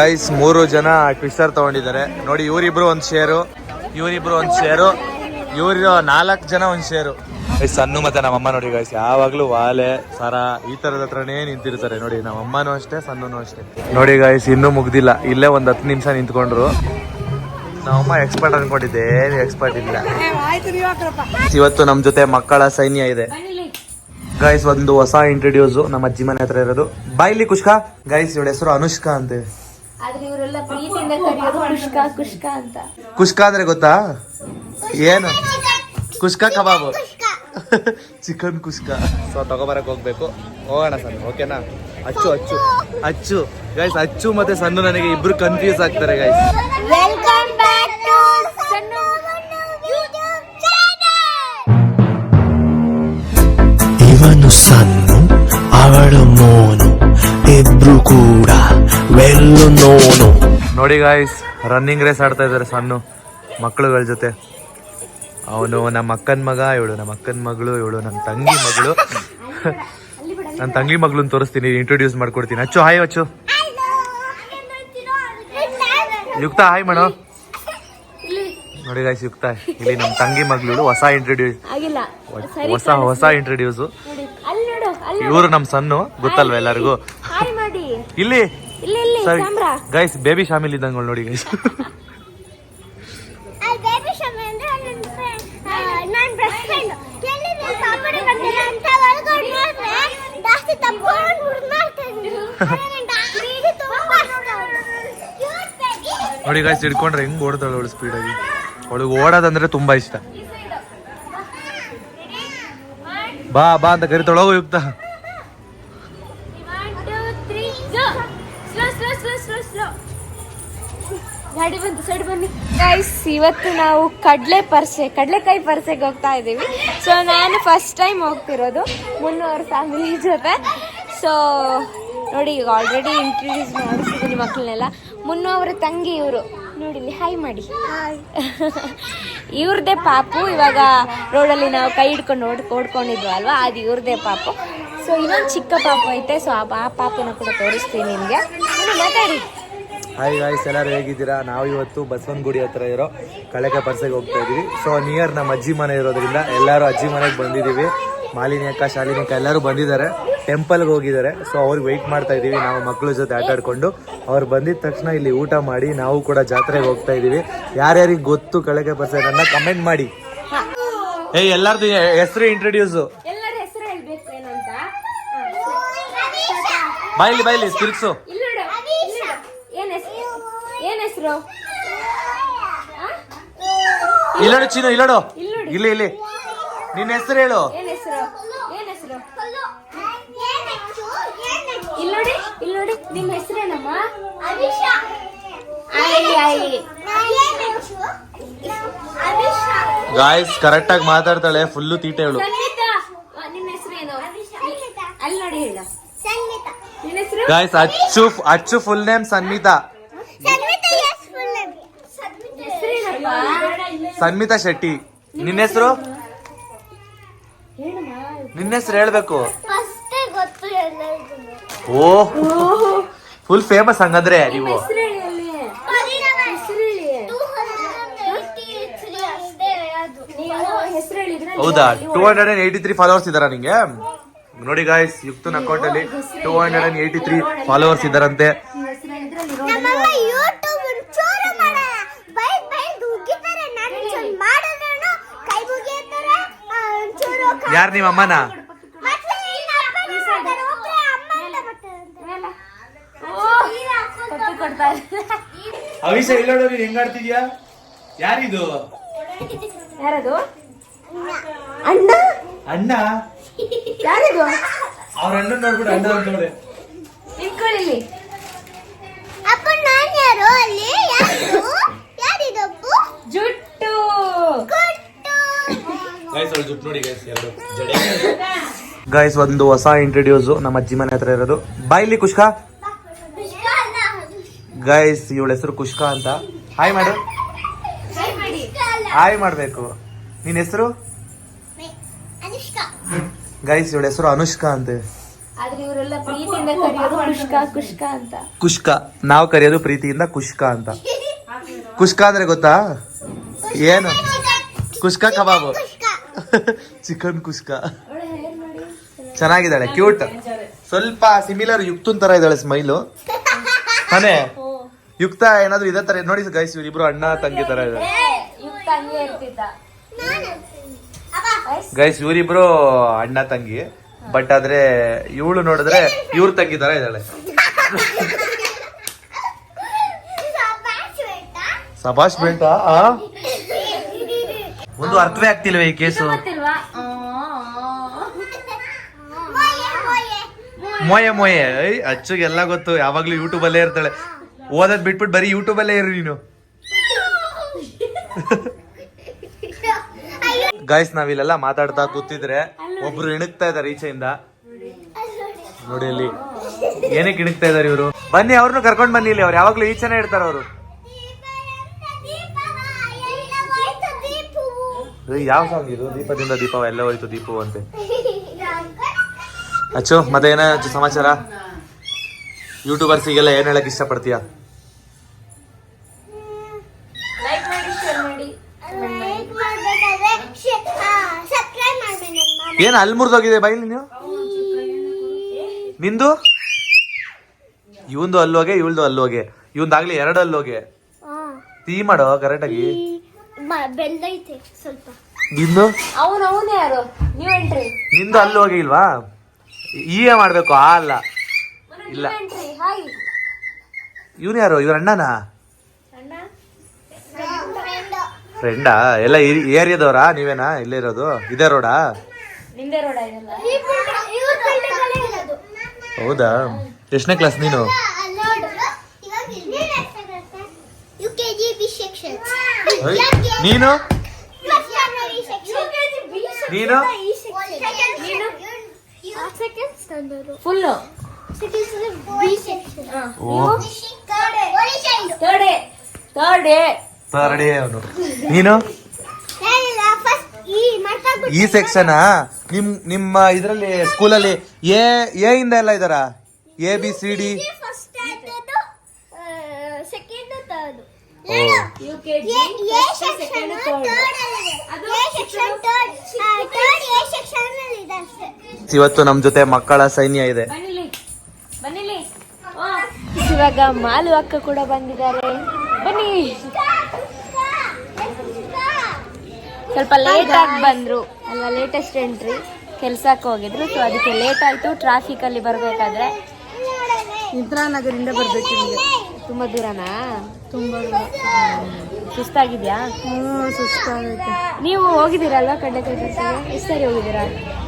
Guys ಮೂರು ಜನ twister ತಗೊಂಡಿದ್ದಾರೆ. ನೋಡಿ, ಇವರಿಬ್ರು ಒಂದ್ ಶೇರು ಇವರಿಬ್ರು ಒಂದ್ ಶೇರು ಇವರಿರೋ ನಾಲ್ಕು ಜನ ಒಂದ್ ಶೇರು ಗೈಸ್ ಸಣ್ಣ ಮತ್ತೆ ನಮ್ಮಮ್ಮ ನೋಡಿ ಗೈಸ್ ಯಾವಾಗ್ಲೂ ವಾಲೆ, ಸರ, ಈ ತರದ ಹತ್ರನೇ ನಿಂತಿರ್ತಾರೆ. ನೋಡಿ, ನಮ್ಮಮ್ಮನೂ ಅಷ್ಟೇ ಸಣ್ಣನು ಅಷ್ಟೇ. ನೋಡಿ ಗೈಸ್ ಇನ್ನೂ ಮುಗ್ದಿಲ್ಲ. ಇಲ್ಲೇ ಒಂದ್ ಹತ್ತು ನಿಮಿಷ ನಿಂತ್ಕೊಂಡ್ರು. ನಮ್ಮಮ್ಮ ಎಕ್ಸ್ಪರ್ಟ್ ಅನ್ಕೊಂಡಿದ್ದೆ, ಏನು ಎಕ್ಸ್ಪರ್ಟ್ ಇಲ್ಲ. ಇವತ್ತು ನಮ್ ಜೊತೆ ಮಕ್ಕಳ ಸೈನ್ಯ ಇದೆ. ಗೈಸ್ ಒಂದು ಹೊಸ ಇಂಟ್ರೊಡ್ಯೂಸು ನಮ್ಮ ಅಜ್ಜಿ ಮನೆ ಹತ್ರ ಇರೋದು. ಬಾಯ್ಲಿ ಕುಷ್ಕಾ. ಗೈಸ್ ಇವಳ ಹೆಸರು ಅನುಷ್ಕಾ ಅಂತೆ ಆದ್ರೆ ಇವರೆಲ್ಲ ಪ್ರೀತಿಯಿಂದ ಕರೆಯೋದು ಕುಷ್ಕ ಕುಷ್ಕ ಅಂತ. ಕುಷ್ಕಾ ಅಂದ್ರೆ ಗೊತ್ತಾ? ಏನು? Kushka kebab. Chicken kushka. So ತಗೋಬರಕ್ ಹೋಗ್ಬೇಕು. ಹೋಗೋಣ ಸಣ್ಣ ಓಕೆನಾ? ಅಚ್ಚು ಅಚ್ಚು. ಅಚ್ಚು. ಗೈಸ್ ಅಚ್ಚು ಮತ್ತೆ ಸಣ್ಣ ನನಗೆ ಇಬ್ರು ಕನ್ಫ್ಯೂಸ್ ಆಗ್ತಾರೆ ಗೈಸ್ ವೆಲ್ಕಮ್ ಬ್ಯಾಕ್ ಟು ಸಣ್ಣ ಯೂಟ್ಯೂಬ್ ಚಾನೆಲ್ ಇವನು ಸನ್ನು ಅವಳು ಮೋನು ಇಬ್ರು ಕೂಡ. Well known. ನೋಡಿ ಗಾಯ್ಸ್ ರನ್ನಿಂಗ್ ರೇಸ್ ಆಡ್ತಾ ಇದ್ದಾರೆ ಸಣ್ಣ ಮಕ್ಕಳುಗಳ ಜೊತೆ. ಅವನು ನಮ್ಮ ಅಕ್ಕನ ಮಗ ಇವಳು ನಮ್ಮ ಅಕ್ಕನ ಮಗಳು ಇವಳು ನನ್ನ ತಂಗಿ ಮಗಳು. ನನ್ನ ತಂಗಿ ಮಗಳನ್ನ ತೋರಿಸ್ತೀನಿ ಇಂಟ್ರೊಡ್ಯೂಸ್ ಮಾಡ್ಕೊಡ್ತೀನಿ. ಅಚ್ಚು ಹಾಯ್ ಅಚ್ಚು. ಯುಕ್ತ ಹಾಯ್ ಮಾಡೋ ನೋಡಿ ಗಾಯ್ಸ್ ಯುಕ್ತ ಇಲ್ಲಿ ನಮ್ಮ ತಂಗಿ ಮಗಳು ಹೊಸ ಇಂಟ್ರೊಡ್ಯೂಸ್ ಆಗಿಲ್ಲ. ಹೊಸ ಹೊಸ ಇಂಟ್ರೊಡ್ಯೂಸ್ ನೋಡಿ ಅಲ್ಲಿ ನೋಡು ಇವರು ನಮ್ಮ ಸಣ್ಣ ಗೊತ್ತಲ್ವ ಎಲ್ಲರಿಗೂ? ಇಲ್ಲಿ ಸರಿ ಗೈಸ್ ಬೇಬಿ ಶಾಮಿಲ್ ಇದ್ದಂಗಳು ನೋಡಿ ಗೈಸ್ ನೋಡಿ ಗಾಯ್ಸ್ ಹಿಡ್ಕೊಂಡ್ರೆ ಹೆಂಗ್ ಓಡ್ತಾಳೆ ಅವಳು ಸ್ಪೀಡಾಗಿ ಅವಳಿಗೆ ಓಡೋದಂದ್ರೆ ತುಂಬಾ ಇಷ್ಟ. ಬಾ ಬಾ ಅಂತ ಕರಿತಾಳೆ. ಹೋಗು ಯುಕ್ತ. ಗಾಡಿ ಬಂತು ಸೈಡ್ ಬನ್ನಿ. ಗೈಸ್ ಇವತ್ತು ನಾವು ಕಡಲೆ ಪರ್ಸೆ ಕಡಲೆಕಾಯಿ ಪರ್ಸೆಗೆ ಹೋಗ್ತಾ ಇದ್ದೀವಿ ಸೊ ನಾನು ಫಸ್ಟ್ ಟೈಮ್ ಹೋಗ್ತಿರೋದು ಮುನ್ನೂರು ಫ್ಯಾಮಿಲಿ ಜೊತೆ. ಸೊ ನೋಡಿ ಈಗ ಆಲ್ರೆಡಿ ಇಂಟ್ರಡ್ಯೂಸ್ ಮಾಡಿಸಿದ್ದೀನಿ ಮಕ್ಕಳನ್ನೆಲ್ಲ. ಮುನ್ನೂರ ತಂಗಿ ಇವರು. ನೋಡಿ ಇಲ್ಲಿ ಹಾಯ್ ಮಾಡಿ. ಇವ್ರದೇ ಪಾಪು ಇವಾಗ ರೋಡಲ್ಲಿ ನಾವು ಕೈ ಹಿಡ್ಕೊಂಡು ಓಡ್ ಓಡ್ಕೊಂಡಿದ್ವು ಅಲ್ವಾ? ಅದು ಇವ್ರದೇ ಪಾಪು. ಸೊ ಇನ್ನೊಂದು ಚಿಕ್ಕ ಪಾಪು ಐತೆ. ಸೊ ಆ ಪಾಪುನ ಕೂಡ ತೋರಿಸ್ತೀನಿ ನಿಮಗೆ. ಮಾತಾಡಿ. ಹಾಯ್ ಗಾಯ್ಸ್ ಎಲ್ಲರೂ ಹೇಗಿದ್ದೀರಾ? ನಾವು ಇವತ್ತು ಬಸವನಗುಡಿ ಹತ್ರ ಇರೋ ಕಳೆಕ ಪರ್ಸೆಗೆ ಹೋಗ್ತಾ ಇದೀವಿ ಸೊ ನಿಯರ್ ನಮ್ಮ ಅಜ್ಜಿ ಮನೆ ಇರೋದ್ರಿಂದ ಎಲ್ಲರೂ ಅಜ್ಜಿ ಮನೆಗೆ ಬಂದಿದ್ದೀವಿ. ಮಾಲಿನಿ ಅಕ್ಕ ಶಾಲಿನಿ ಅಕ್ಕ ಎಲ್ಲರೂ ಬಂದಿದ್ದಾರೆ. ಟೆಂಪಲ್ಗೆ ಹೋಗಿದ್ದಾರೆ. ಸೊ ಅವ್ರಿಗೆ ವೆಯ್ಟ್ ಮಾಡ್ತಾ ಇದ್ದೀವಿ. ನಾವು ಮಕ್ಕಳ ಜೊತೆ ಆಟ ಆಡ್ಕೊಂಡು ಅವ್ರು ಬಂದಿದ ತಕ್ಷಣ ಇಲ್ಲಿ ಊಟ ಮಾಡಿ ನಾವು ಕೂಡ ಜಾತ್ರೆಗೆ ಹೋಗ್ತಾ ಇದ್ದೀವಿ. ಯಾರ್ಯಾರಿಗೆ ಗೊತ್ತು ಕಳೆಕ ಪರ್ಸೆ ನನ್ನ ಕಮೆಂಟ್ ಮಾಡಿ. ಏ ಎಲ್ಲರದ್ದು ಹೆಸರು ಇಂಟ್ರೊಡ್ಯೂಸು ಬಾಯ್ಲಿ ಬಾಯ್ಲಿ ತಿರ್ಗ್ಸು ಇಲ್ಲ ಏನ್ ಹೆಸರು ಏನ್ ಹೆಸರು ಇಲ್ಲೋಡು ಚೀನು ಇಲ್ಲಡು. ಇಲ್ಲಿ ಇಲ್ಲಿ. ನಿನ್ನ ಹೆಸರು ಹೇಳು. ಹೆಸರೇನಮ್ಮ ಗಾಯ್ಸ್ ಕರೆಕ್ಟ್ ಆಗಿ ಮಾತಾಡ್ತಾಳೆ. ಫುಲ್ಲು ತೀಟೆ ಹೇಳು. Guys Achchu Achchu full name Sanmita Sanmita Shetty. ನಿನ್ನ ಹೆಸರು? ನಿನ್ನ ಹೆಸರು ಹೇಳ್ಬೇಕು. ಓ ಫುಲ್ ಫೇಮಸ್ ಹಂಗಂದ್ರೆ ನೀವು. ಹೌದಾ? Two hundred and eighty three followers ಇದಾರ ನಿಂಗೆ? ನೋಡಿ ಗಾಯ್ಸ್ ಯುಕ್ತನ್ ಅಕೌಂಟ್ ಅಲ್ಲಿ two hundred and eighty three followers ಇದಾರಂತೆ ಹೆಸರು ಹೇಳಿದ್ರೆ ಅಲ್ಲಿ ನಮ್ಮಮ್ಮ ಯೂಟ್ಯೂಬ್ ಒಂಚೂರು ಮಾಡಲ್ಲ ಬೈದ್ ಬೈದ್ ಉಗಿತಾರೆ ನಾನು ಒಂಚೂರು ಮಾಡಿದ್ರೂ ಕೈ ಮುಗಿತಾರೆ ಒಂಚೂರು ಕ- ಯಾರ್ ನಿಮ್ಮ ಅಮ್ಮನ? ಅಂತ ಅವಿಷ ಇಲ್ಲ ನೀನ್ ಹೆಂಗಾಡ್ತಿದ್ಯಾ ಯಾರಿದು? ಯಾರದು? ಅಣ್ಣ. ಅಣ್ಣ? ಯಾರಿದು? ಅವ್ರ ಅಣ್ಣ ನೋಡ್ಬಿಟ್ಟು ಅಣ್ಣ ಅಂತವ್ರೆ ನಿಂತ್ಕೊಳ್ಳಿ ಇಲ್ಲಿ. ಅಪ್ಪ ನಾನು ಯಾರು? ಅಲ್ಲಿ ಯಾರಿದು? ಯಾರಿದು ಅಪ್ಪು? ಜುಟ್ಟು. ಗೈಸ್ ಅವ್ಳ ಜುಟ್ ನೋಡಿ ಗೈಸ್ ಎರಡು ಗೈಸ್ ಒಂದು ಹೊಸ ಇಂಟ್ರೊಡ್ಯೂಸ್ ನಮ್ಮ ಅಜ್ಜಿ ಮನೆ ಹತ್ರ ಇರೋದು. ಬಾಯ್ಲಿ ಕುಷ್ಕಾ. ಗೈಸ್ ಇವಳ ಹೆಸರು ಕುಷ್ಕಾ ಅಂತ. ಹಾಯ್ ಮಾಡು ಹಾಯ್ ಮಾಡ್ಬೇಕು. ನಿನ್ ಹೆಸರು? ಅನುಷ್ಕಾ ಗೈಸ್ ಇವಳ ಹೆಸರು ಅನುಷ್ಕಾ ಅಂತೆ. ಆದ್ರೆ ಇವರೆಲ್ಲ ಪ್ರೀತಿಯಿಂದ ಕರೆಯೋದು ಕುಷ್ಕ ಕುಷ್ಕ ಅಂತ. ಕುಷ್ಕ. ನಾವು ಕರೆಯೋದು ಪ್ರೀತಿಯಿಂದ ಕುಷ್ಕ ಅಂತ. ಕುಷ್ಕ ಅಂದ್ರೆ ಗೊತ್ತಾ? ಏನು? ಕುಷ್ಕ ಕಬಾಬು. ಚಿಕನ್ ಕುಷ್ಕ. ಚೆನ್ನಾಗಿದ್ದಾಳೆ ಕ್ಯೂಟ್. ಸ್ವಲ್ಪ ಸಿಮಿಲರ್ ಯುಕ್ತನ್ ತರ ಇದ್ದಾಳೆ ಸ್ಮೈಲು. ತಾನೇ ಯುಕ್ತ ಏನಾದ್ರು ಇದೇ ತರ ನೋಡಿ ಗೈಸ್ ಇವ್ರಿಬ್ರು ಅಣ್ಣ ತಂಗಿ ತರ ಇದ್ದಾರೆ. ಗೈಸ್ ಇವರಿಬ್ರು ಅಣ್ಣ ತಂಗಿ. ಬಟ್ ಆದ್ರೆ ಇವಳು ನೋಡಿದ್ರೆ ಇವ್ರ ತಂಗಿ ತರ ಇದ್ದಾಳೆ. ಸಭಾಷ್ ಬೇಟ? ಒಂದು ಅರ್ಥವೇ ಆಗ್ತಿಲ್ವ ಈ ಕೇಸು? ಗೊತ್ತಿಲ್ವಾ? ಮೊಯೆ ಮೊಯೆ. ಐ ಅಚ್ಚುಗೆಲ್ಲ ಗೊತ್ತು. ಯಾವಾಗ್ಲೂ ಯೂಟ್ಯೂಬ್ ಅಲ್ಲೇ ಇರ್ತಾಳೆ. ಓದೋದ್ ಬಿಟ್ಬಿಟ್ಟು ಬರೀ ಯೂಟ್ಯೂಬ್ ಅಲ್ಲೇ ಇರು ನೀನು. ಗಾಯ್ಸ್ ನಾವಿಲ್ಲೆಲ್ಲ ಮಾತಾಡ್ತಾ ಕೂತಿದ್ರೆ ಒಬ್ರು ಇಣಕ್ತಾ ಇದಾರೆ ಈಚೆಯಿಂದ. ನೋಡಿ ಅಲ್ಲಿ. ಏನಕ್ಕೆ ಇಣಕ್ತಾ ಇದಾರೆ ಇವರು? ಬನ್ನಿ ಅವ್ರನ್ನು ಕರ್ಕೊಂಡ್ ಬನ್ನಿ ಇಲ್ಲಿ. ಅವ್ರು ಯಾವಾಗ್ಲೂ ಈಚೆನೆ ಇರ್ತಾರ ಅವರು. ಯಾವ ಸಾಂಗ್ ಇದು? ದೀಪದಿಂದ ದೀಪ ಎಲ್ಲ ಹೋಯ್ತು ದೀಪವು ಅಂತೆ ಅಚ್ಚು ಮತ್ತೆ ಏನ ಅಚ್ಚು ಸಮಾಚಾರ? ಯೂಟ್ಯೂಬರ್ಸಿಗೆಲ್ಲ ಏನ್ ಹೇಳಕ್ ಇಷ್ಟಪಡ್ತೀಯ? ಏನ್ ಅಲ್ಲಿ ಮುರಿದೋಗಿದೆ ಬೈಲಿ ನೀವು? ನಿಂದು? ಇವಂದು ಅಲ್ಲೋಗೆ ಇವಳ್ದು ಅಲ್ಲೋಗೆ. ಇವಂದಾಗ್ಲಿ ಎರಡು ಅಲ್ಲೋಗೆ ಟೀ ಮಾಡೋ ಕರೆಕ್ಟಾಗಿ ಬೆಂದೈತೆ ಸ್ವಲ್ಪ. ನಿಂದು? ಅವನು ಅವನೇ ಯಾರು? ನೀವು ಎಂಟ್ರಿ ನಿಂದು ಅಲ್ಲಿ ಹೋಗಿಲ್ವಾ ಮಾಡಬೇಕು ಮಾಡ್ಬೇಕು ಆ ಅಲ್ಲ. ಇಲ್ಲ. Entry hi. ಇವನು ಯಾರು? ಇವ್ರ ಅಣ್ಣನಾ? ಫ್ರೆಂಡಾ ಎಲ್ಲ ಏರಿಯಾದವರಾ? ನೀವೇನಾ? ಇಲ್ಲೇ ಇರೋದು? ಇದೇ ರೋಡಾ? ನಿಂದೆ ರೋಡ ಇದೆಲ್ಲ. ಹೌದಾ? ಎಷ್ಟನೇ ಕ್ಲಾಸ್ ನೀನು? ಬಿ ಸೆಕ್ಷನ್ ನೀನು ನೀನು second standard full second B section ಓ third day third day third ಅವನು. ನೀನು ಈ ಸೆಕ್ಷನ್ ನಿಮ್ ನಿಮ್ಮ ಇದರಲ್ಲಿ ಸ್ಕೂಲಲ್ಲಿ ಎ ಎ ಇಂದ ಎಲ್ಲ ಇದಾರ A B C D first standard second third U K G A section third A section third third A section ಅಲ್ಲಿ ಇದೆ ಅಷ್ಟೇ ಇವತ್ತು ನಮ್ ಜೊತೆ ಮಕ್ಕಳ ಸೈನ್ಯ ಇದೆ. ಬನ್ನಿಲಿ ಬನ್ನಿಲಿ. ಇವಾಗ ಮಾಲು ಅಕ್ಕ ಕೂಡ ಬಂದಿದ್ದಾರೆ. ಬನ್ನಿ. ಸ್ವಲ್ಪ ಲೇಟ್ ಆಗಿ ಬಂದ್ರು. ಅಲ್ವಾ ಲೇಟೆಸ್ಟ್ ಎಂಟ್ರಿ ಕೆಲ್ಸಕ್ಕೆ ಹೋಗಿದ್ರು. ಸೊ ಅದಕ್ಕೆ ಲೇಟ್ ಆಯ್ತು. ಟ್ರಾಫಿಕ್ ಅಲ್ಲಿ ಬರ್ಬೇಕಾದ್ರೆ. ಇಂದ್ರಾನಗರಿಂದ ಬರ್ಬೇಕು ನಿಮಗೆ. ತುಂಬಾ ದೂರನಾ? ತುಂಬಾ ದೂರ. ಸುಸ್ತಾಗಿದ್ಯಾ? ಹ್ಞೂ ಸುಸ್ತಾಗುತ್ತೆ ನೀವು ಹೋಗಿದ್ದೀರಲ್ವಾ ಕಡ್ಲೆಕಾಯಿ ಕೆಲ್ಸಕ್ಕೆ ಎಷ್ಟು ಸರಿ ಹೋಗಿದ್ದೀರಾ?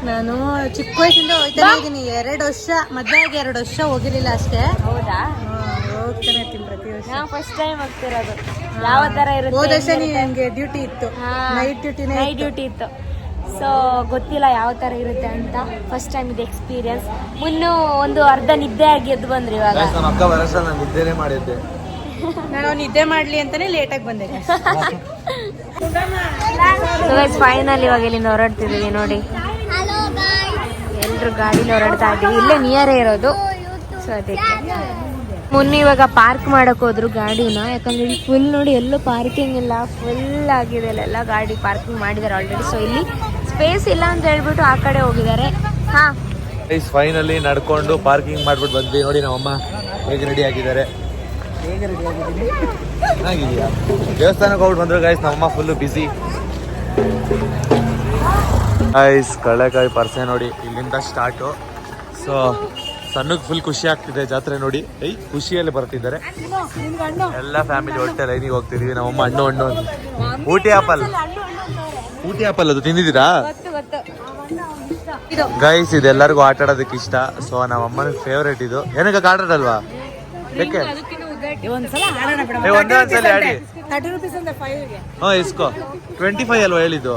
ನಾನು ಚಿಕ್ಕ ವಯಸ್ಸಿಂದ ಹೋಗ್ತಾನೆ ಇದ್ದೀನಿ. ಎರಡು ವರ್ಷ ಮದ್ವೆ ಆಗಿ ಎರಡು ವರ್ಷ ಹೋಗಿರ್ಲಿಲ್ಲ ಅಷ್ಟೇ. ಹೌದಾ? ಹೋಗ್ತಾನೆ ಇರ್ತೀನಿ ಪ್ರತಿ ವರ್ಷ. ನಾವು ಫಸ್ಟ್ ಟೈಮ್ ಹೋಗ್ತಿರೋದು. ಯಾವ ತರ ಹೋದ ವರ್ಷ ಇರುತ್ತೆ ನನಗೆ ಡ್ಯೂಟಿ ಇತ್ತು. ನೈಟ್ ಡ್ಯೂಟಿ ನೈಟ್ ಡ್ಯೂಟಿ ಇತ್ತು. ಸೊ ಗೊತ್ತಿಲ್ಲ ಯಾವ ಥರ ಇರುತ್ತೆ ಅಂತ. ಫಸ್ಟ್ ಟೈಮ್ ಇದು ಎಕ್ಸ್ಪೀರಿಯನ್ಸ್ ಮುನ್ನು ಒಂದು ಅರ್ಧ ನಿದ್ದೆ ಆಗಿ ಎದ್ದು ಬಂದ್ರಿ ಇವಾಗ. ನಮ್ಮ ಅಕ್ಕ ಬರಸ ನಾನು ನಿದ್ದೆನೇ ಮಾಡಿದ್ದೆ. ನಾನು ನಿದ್ದೆ ಮಾಡಲಿ ಅಂತಾನೆ ಲೇಟಾಗಿ ಬಂದೆ ಫೈನಲ್ ಇವಾಗ ಇಲ್ಲಿಂದ ಹೊರಡ್ತಿದ್ದೀವಿ ನೋಡಿ. ಎಲ್ಲರೂ ಗಾಡಿಲಿ ಹೊರಡ್ತಾ ಇದ್ದೀವಿ. ಇಲ್ಲೇ ನಿಯರೇ ಇರೋದು. ಸೊ ಅದಕ್ಕೆ. ಮುನ್ನ ಇವಾಗ ಪಾರ್ಕ್ ಮಾಡಕ್ ಹೋದ್ರು ಗಾಡಿನ. ಯಾಕಂದ್ರೆ ಇಲ್ಲಿ ಫುಲ್ ನೋಡಿ ಎಲ್ಲೂ ಪಾರ್ಕಿಂಗ್ ಇಲ್ಲ. ಫುಲ್ ಆಗಿದೆ ಅಲ್ಲೆಲ್ಲ ಗಾಡಿ ಪಾರ್ಕಿಂಗ್ ಮಾಡಿದ್ದಾರೆ ಆಲ್ರೆಡಿ ಸೊ ಇಲ್ಲಿ ಸ್ಪೇಸ್ ಇಲ್ಲ ಅಂತ ಹೇಳ್ಬಿಟ್ಟು ಆ ಕಡೆ ಹೋಗಿದ್ದಾರೆ. ಹಾ. ಫೈನಲಿ ನಡ್ಕೊಂಡು ಪಾರ್ಕಿಂಗ್ ಮಾಡ್ಬಿಟ್ಟು ಬಂದ್ವಿ. ನೋಡಿ ನಮ್ಮಮ್ಮ ಹೇಗೆ ರೆಡಿ ಆಗಿದ್ದಾರೆ. ಚೆನ್ನಾಗಿದೆಯಾ? ದೇವಸ್ಥಾನಕ್ಕೆ ಹೋಗ್ಬಿಟ್ಟು ಬಂದ್ರು ಗೈಸ್ ನಮ್ಮಮ್ಮ ಫುಲ್ಲು ಬಿಸಿ ಗೈಸ್ ಕಳೆಕಾಯಿ ಪರ್ಸೆ ನೋಡಿ ಇಲ್ಲಿಂದ ಸ್ಟಾರ್ಟು ಸೊ ಸಣ್ಣಗೆ ಫುಲ್ ಖುಷಿ ಆಗ್ತಿದೆ ಜಾತ್ರೆ ನೋಡಿ. ಐ ಖುಷಿಯಲ್ಲಿ ಬರ್ತಿದ್ದಾರೆ. ಎಲ್ಲ ಫ್ಯಾಮಿಲಿ ಹೊಟ್ಟೆ ಲೈನಿಗೆ ಹೋಗ್ತಿದೀವಿ. ನಮ್ಮಮ್ಮ ಹಣ್ಣು ಹಣ್ಣು. ಅಂತ. ಊಟಿ ಆಪಲ್ ಊಟಿ ಆಪಲ್ ಅದು ತಿಂದಿದ್ದೀರಾ? ಗೈಸ್ ಇದೆಲ್ಲರಿಗೂ ಆಟ ಆಡೋದಕ್ಕೆ ಇಷ್ಟ. ಸೊ ನಮ್ಮ ಅಮ್ಮನ ಫೇವ್ರೇಟ್ ಇದು. ಏನಕ್ಕೆ ಆಟ ಬಿಡ ಏ, ಒಂದೇ ಒಂದ್ಸಲ ಆಡಿ. ಹ್ಞೂ ಇಸ್ಕೋ. ಟ್ವೆಂಟಿ ಫೈವ್ ಅಲ್ವಾ ಹೇಳಿದ್ದು?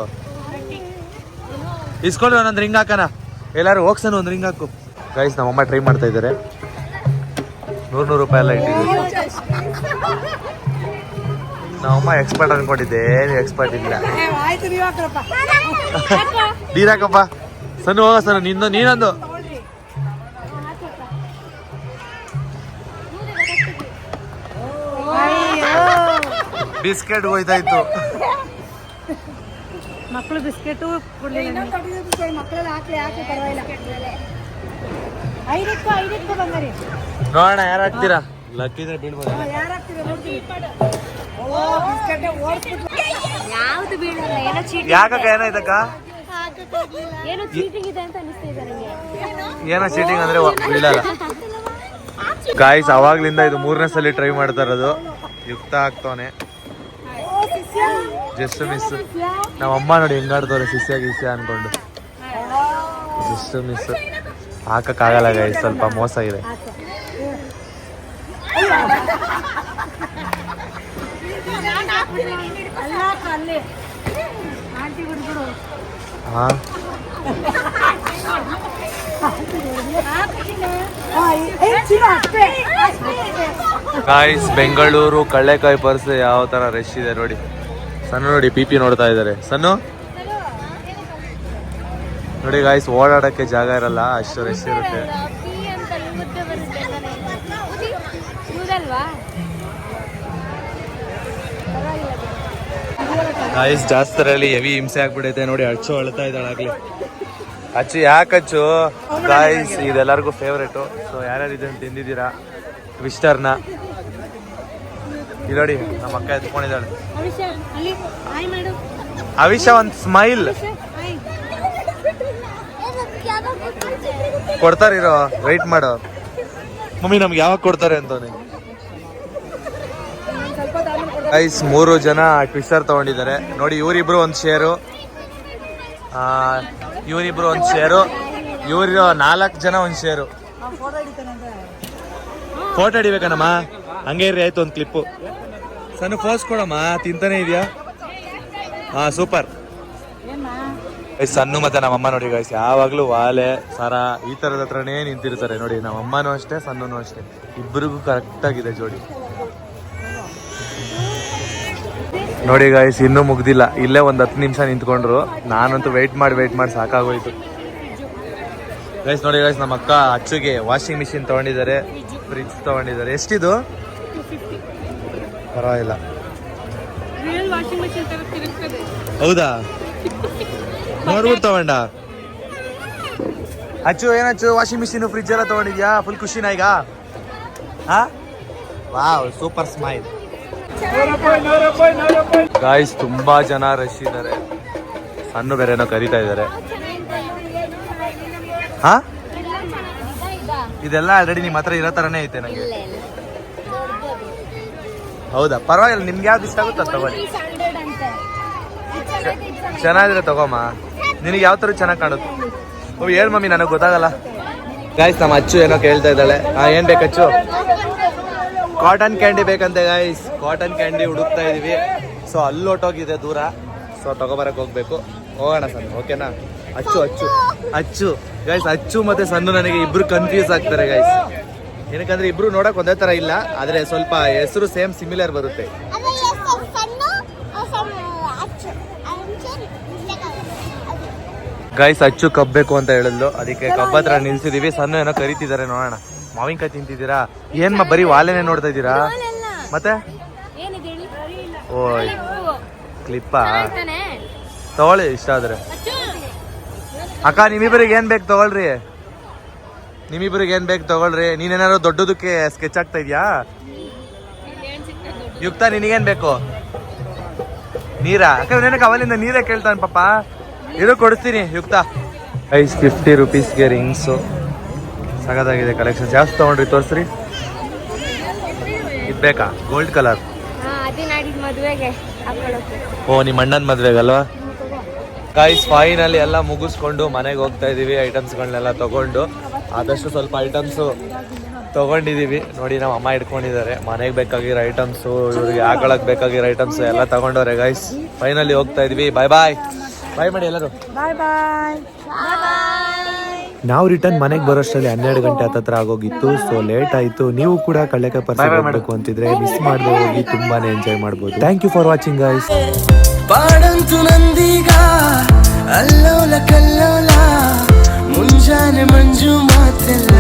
ಇಸ್ಕೊಂಡು ಒಂದೊಂದು ರಿಂಗ್ ಹಾಕೋಣ. ಎಲ್ಲಾರು ಹೋಗ್ಸೋಣ ಒಂದು ರಿಂಗ್ ಹಾಕು. ಗೈಸ್ ನಮ್ಮಮ್ಮ ಟ್ರೈ ಮಾಡ್ತಾ ಇದ್ದಾರೆ ನೂರು ನೂರು ರೂಪಾಯಿ ಎಲ್ಲ ಇಟ್ಟಿದ್ದೀವಿ ನಮ್ಮಮ್ಮ ಎಕ್ಸ್ಪರ್ಟ್ ಅನ್ಕೊಂಡಿದ್ದೆ ನೀವು ಎಕ್ಸ್ಪರ್ಟ್ ಇಲ್ಲ. ನೀರಾಕಪ್ಪ. ಸಣ್ಣ ಹೋಗ ಸಣ್ಣ ನಿನ್ನ ನೀನೊಂದು. ಬಿಸ್ಕೆಟ್ ಹೋಯ್ತಾ ಇತ್ತು ಮಕ್ಕಳು ಬಿಸ್ಕೆಟು ನೋಡೋಣ ಯಾರು ಹಾಕ್ತೀರಾ? ಲಕ್ಕಿದ್ರೆ ಬೀಳ್ಬೋದು ಯಾವ್ದು ಬೀಳಲ್ಲ ಏನೋ ಚೀಟಿಂಗ್ ಯಾಕಕ್ಕ ಏನಾಯ್ತಕ್ಕ ಏನೋ ಚೀಟಿಂಗ್ ಇದೆ ಅಂತ ಅನಿಸ್ತಾ ಇದೆ ನನಗೆ ಏನೋ ಚೀಟಿಂಗ್ ಅಂದ್ರೆ ಬೀಳಲ್ಲ ಗಾಯ್ಸ್ ಅವಾಗ್ಲಿಂದ ಇದು ಮೂರನೇ ಸಲ ಟ್ರೈ ಮಾಡ್ತಾ ಇರೋದು. ಯುಕ್ತ ಆಗ್ತವನೆ. ಜಸ್ಟ್ ಮಿಸ್ ನಮ್ಮ ಅಮ್ಮ ನೋಡಿ ಹೆಂಗಾಡ್ತವ್ರೆ ಸಿಸ್ಯ ಗಿಸ್ಯ ಅನ್ಕೊಂಡು. ಜಸ್ಟ್ ಮಿಸ್ ಹಾಕಕ್ಕಾಗಲ್ಲ ಗಾಯ್ಸ್ ಸ್ವಲ್ಪ ಮೋಸ ಇದೆ ಅಲ್ಲ ಅಲ್ಲಿ ಆಂಟಿ ಬಿಡ್ಬಿಡು ಹಾ ಗಾಯ್ಸ್ ಬೆಂಗಳೂರು ಕಳ್ಳೆಕಾಯಿ ಪರ್ಸ್ ಯಾವ ತರ ರಶ್ ಇದೆ ನೋಡಿ. ಸಣ್ಣ ನೋಡಿ ಪಿ ಪಿ ನೋಡ್ತಾ ಇದ್ದಾರೆ. ಸಣ್ಣ ನೋಡಿ ಗಾಯ್ಸ್ ಓಡಾಡಕ್ಕೆ ಜಾಗ ಇರಲ್ಲ, ಅಷ್ಟು ರಶ್ ಇರುತ್ತೆ. ಪಿ ಜಾಸ್ತರಲ್ಲಿ ಹೆವಿ ಹಿಂಸೆ ಆಗ್ಬಿಡೈತೆ. ನೋಡಿ, ಅಚ್ಚು ಅಳ್ತಾ ಇದ್ದಾಳಾಗ್ಲಿ ಅಚ್ಚು, ಯಾಕೆ ಅಚ್ಚು? ಗಾಯ್ಸ್ ಇದೆಲ್ಲರಿಗೂ ಫೇವ್ರೇಟು ಸೊ ಯಾರ್ಯಾರು ಇದನ್ನು ತಿಂದಿದ್ದೀರಾ? ವಿಸ್ಟರ್ನ ಇಲ್ಲಿ ನೋಡಿ ನಮ್ಮ ಅಕ್ಕ ಎತ್ಕೊಂಡಿದ್ದಾಳೆ. ಅವಿಷ, ಒಂದು ಸ್ಮೈಲ್ ಕೊಡ್ತಾರೀರೋ ವೆಯ್ಟ್ ಮಾಡೋ. ಮಮ್ಮಿ, ನಮ್ಗೆ ಯಾವಾಗ ಕೊಡ್ತಾರೆ ಅಂತವನೇ ಗೈಸ್, ಮೂರು ಜನ ಟ್ವಿಸ್ಟರ್ ತಗೊಂಡಿದ್ದಾರೆ. ನೋಡಿ, ಇವರಿಬ್ರು ಒಂದು ಶೇರು. ಇವರಿಬ್ರು ಒಂದು ಶೇರು. ಇವರು ನಾಲ್ಕು ಜನ ಒಂದು ಶೇರು. ಫೋಟೋ ಹಿಡಿಬೇಕನಮ್ಮ ಹಂಗೆ ಇರ್ರಿ, ಆಯ್ತು ಒಂದು ಕ್ಲಿಪ್ಪು ಸಣ್ಣ ಫೋಸ್ ಕೊಡಮ್ಮ, ತಿಂತಾನೆ ಇದೆಯಾ? ಹಾಂ ಸೂಪರ್ ಸಣ್ಣ ಮತ್ತೆ ನಮ್ಮಮ್ಮ ನೋಡಿ ಗಾಯ್ಸ್ ಯಾವಾಗಲೂ ವಾಲೆ, ಸರ, ಈ ಥರದ ಹತ್ರನೇ ನಿಂತಿರ್ತಾರೆ. ನೋಡಿ ನಮ್ಮ ಅಮ್ಮನೂ ಅಷ್ಟೇ ಸಣ್ಣನೂ ಅಷ್ಟೇ. ಇಬ್ಬರಿಗೂ ಕರೆಕ್ಟಾಗಿದೆ ಜೋಡಿ. ನೋಡಿ ಗಾಯ್ಸ್ ಇನ್ನೂ ಮುಗ್ದಿಲ್ಲ. ಇಲ್ಲೇ ಒಂದು ಹತ್ತು ನಿಮಿಷ ನಿಂತ್ಕೊಂಡ್ರು. ನಾನಂತೂ ವೆಯ್ಟ್ ಮಾಡಿ ವೆಯ್ಟ್ ಮಾಡಿ ಸಾಕಾಗೋಯ್ತು. ಗಾಯ್ಸ್ ನೋಡಿ ಗಾಯ್ಸ್ ನಮ್ಮ ಅಕ್ಕ ಅಚ್ಚುಗೆ ವಾಷಿಂಗ್ ಮಿಷಿನ್ ತಗೊಂಡಿದ್ದಾರೆ. ಫ್ರಿಜ್ ತಗೊಂಡಿದ್ದಾರೆ. ಎಷ್ಟಿದು? ಪರವಾಗಿಲ್ಲ. ಹೌದಾ? ನೋಡ್ಬಿಟ್ಟು ತಗೊಂಡ. ಅಚ್ಚು ಏನಚ್ಚು ವಾಷಿಂಗ್ ಮಿಷಿನ್ ಫ್ರಿಜ್ ಎಲ್ಲ ತಗೊಂಡಿದ್ಯಾ? ಫುಲ್ ಖುಷಿನ ಈಗ? ಹಾ? ವಾವ್ ಸೂಪರ್ ಸ್ಮೈಲ್ ಗಾಯ್ಸ್ ತುಂಬಾ ಜನ ರಶ್ ಇದ್ದಾರೆ ಸಣ್ಣ ಬೇರೆ ಏನೋ ಕರೀತಾ ಇದ್ದಾರೆ ಹಾ? ಇದೆಲ್ಲ ಆಲ್ರೆಡಿ ನಿಮ್ಮ ಹತ್ರ ಇರೋ ತರನೇ ಐತೆ ನಂಗೆ. ಹೌದಾ? ಪರವಾಗಿಲ್ಲ, ನಿಮ್ಗೆ ಯಾವ್ದು ಇಷ್ಟ ಆಗುತ್ತೆ ತಗೊಳ್ಳಿ. ಚೆನ್ನಾಗಿದ್ರೆ ತಗೋಮ್ಮ. ನಿನಗೆ ಯಾವ ಥರ ಚೆನ್ನಾಗಿ ಕಾಣುತ್ತೆ? ಓ ಏನು ಮಮ್ಮಿ, ನನಗೆ ಗೊತ್ತಾಗಲ್ಲ. ಗಾಯ್ಸ್ ನಮ್ಮ ಅಚ್ಚು ಏನೋ ಕೇಳ್ತಾ ಇದ್ದಾಳೆ. ಹಾ, ಏನು ಬೇಕು ಅಚ್ಚು? ಕಾಟನ್ ಕ್ಯಾಂಡಿ ಬೇಕಂತೆ ಗೈಸ್ ಕಾಟನ್ ಕ್ಯಾಂಡಿ ಹುಡುಕ್ತಾ ಇದೀವಿ. ಸೊ ಅಲ್ಲಿ ಹೊಟ್ಟೋಗಿದೆ ದೂರ. ಸೊ ತಗೋಬರಕ್ಕೆ ಹೋಗ್ಬೇಕು. ಹೋಗೋಣ ಸಣ್ಣ ಓಕೆನಾ? ಅಚ್ಚು ಅಚ್ಚು. ಅಚ್ಚು. ಗೈಸ್ ಅಚ್ಚು ಮತ್ತೆ ಸಣ್ಣ ನನಗೆ ಇಬ್ರು ಕನ್ಫ್ಯೂಸ್ ಆಗ್ತಾರೆ ಗೈಸ್ ಏನಕ್ಕಂದ್ರೆ ಇಬ್ರು ನೋಡಕ್ ಒಂದೇ ತರ ಇಲ್ಲ ಆದ್ರೆ ಸ್ವಲ್ಪ ಹೆಸರು ಸೇಮ್ ಸಿಮಿಲರ್ ಬರುತ್ತೆ. ಗೈಸ್ ಅಚ್ಚು. ಕಬ್ಬೇಕು ಅಂತ ಹೇಳಿದ್ಲು. ಅದಕ್ಕೆ ಕಬ್ಬ ಹತ್ರ ನಿಲ್ಸಿದೀವಿ. ಸಣ್ಣ ಏನೋ ಕರಿತಿದ್ದಾರೆ ನೋಡೋಣ. ಮಾವಿನಕಾಯಿ ತಿಂತಿದ್ದೀರಾ? ಏನ್ ಮಾ ಬರೀ ವಾಲೆನೆ ನೋಡ್ತಾ ಇದ್ದೀರಾ? ಮತ್ತೆ? ಓಯ್. ಕ್ಲಿಪ್ಪಾ? ತಗೊಳ್ಳಿ ಇಷ್ಟ ಆದ್ರೆ. ಅಕ್ಕ ನಿಮ್ಮಿಬ್ಬರಿಗೆ ಏನ್ ಬೇಕು ತಗೊಳ್ರಿ. ನಿಮ್ಮಿಬ್ಬರಿಗೆ ಏನ್ ಬೇಕು ತಗೊಳ್ರಿ. ನೀನೇನಾದ್ರು ದೊಡ್ಡದಕ್ಕೆ ಸ್ಕೆಚ್ ಆಗ್ತಾ ಇದೆಯಾ? ಯುಕ್ತ ನಿನಗೇನ್ ಬೇಕು? ನೀರಾ? ಅಕ್ಕ ನಿನಗೆ ಅವಲಿಂದ ನೀರೇ ಕೇಳ್ತಾನೆ ಪಾಪ. ಇದು ಕೊಡಿಸ್ತೀನಿ ಯುಕ್ತ. ಐಸ್ ಫಿಫ್ಟಿ ರುಪೀಸ್ಗೆ ರಿಂಗ್ಸು ಸಗದಾಗಿದೆ ಕಲೆಕ್ಷನ್ ಜಾಸ್ತಿ ತಗೊಂಡ್ರಿ ತೋರಿಸ್ರಿ? ಇದು ಬೇಕಾ? ಗೋಲ್ಡ್ ಕಲರ್ ಹಾ ಅದೇ ನಾಡಿದ್ ಮದುವೆಗೆ ಹಾಕೊಳ್ಳೋಕೆ. ಓ ನಿಮ್ಮ ಅಣ್ಣನ ಮದ್ವೆಗಲ್ವಾ ಗಾಯ್ಸ್ ಫೈನಲ್ಲಿ ಎಲ್ಲ ಮುಗಿಸ್ಕೊಂಡು ಮನೆಗೆ ಹೋಗ್ತಾ ಇದೀವಿ. ಐಟಮ್ಸ್ಗಳನ್ನೆಲ್ಲ ತಗೊಂಡು. ಆದಷ್ಟು ಸ್ವಲ್ಪ ಐಟಮ್ಸು ತಗೊಂಡಿದೀವಿ. ನೋಡಿ ನಮ್ಮ ಅಮ್ಮ ಇಟ್ಕೊಂಡಿದ್ದಾರೆ ಮನೆಗೆ ಬೇಕಾಗಿರೋ ಐಟಮ್ಸು ಇವ್ರಿಗೆ ಹಾಕೊಳಕ್ಕೆ ಬೇಕಾಗಿರೋ ಐಟಮ್ಸ್ ಎಲ್ಲ ತಗೊಂಡವ್ರೆ ಗಾಯ್ಸ್ ಫೈನಲಿ ಹೋಗ್ತಾ ಇದೀವಿ. ಬಾಯ್ ಬಾಯ್ ಬಾಯ್ ಮಾಡಿ ಎಲ್ಲರೂ. ಬಾಯ್ ಬಾಯ್ ನಾವು ರಿಟರ್ನ್ ಮನೆಗೆ ಬರೋಷ್ಟರಲ್ಲಿ ಹನ್ನೆರಡು ಗಂಟೆ ಹತ್ತತ್ರ ಆಗೋಗಿತ್ತು. ಸೊ ಲೇಟ್ ಆಯ್ತು. ನೀವು ಕೂಡ ಕಳ್ಳೆಕಾಯಿ ಪರ್ಸ್ ಮಾಡಬೇಕು ಅಂತಿದ್ರೆ ಮಿಸ್ ಮಾಡದೆ ಹೋಗಿ ತುಂಬಾನೇ ಎಂಜಾಯ್ ಮಾಡ್ಬೋದು. Thank you for watching guys ಪಾಡಂತು ನಂದೀಗ ಅಲ್ಲೋಲ ಕಲ್ಲೋಲ ಮುಂಜಾನೆ ಮಂಜು ಮಾತೆಲ್ಲ.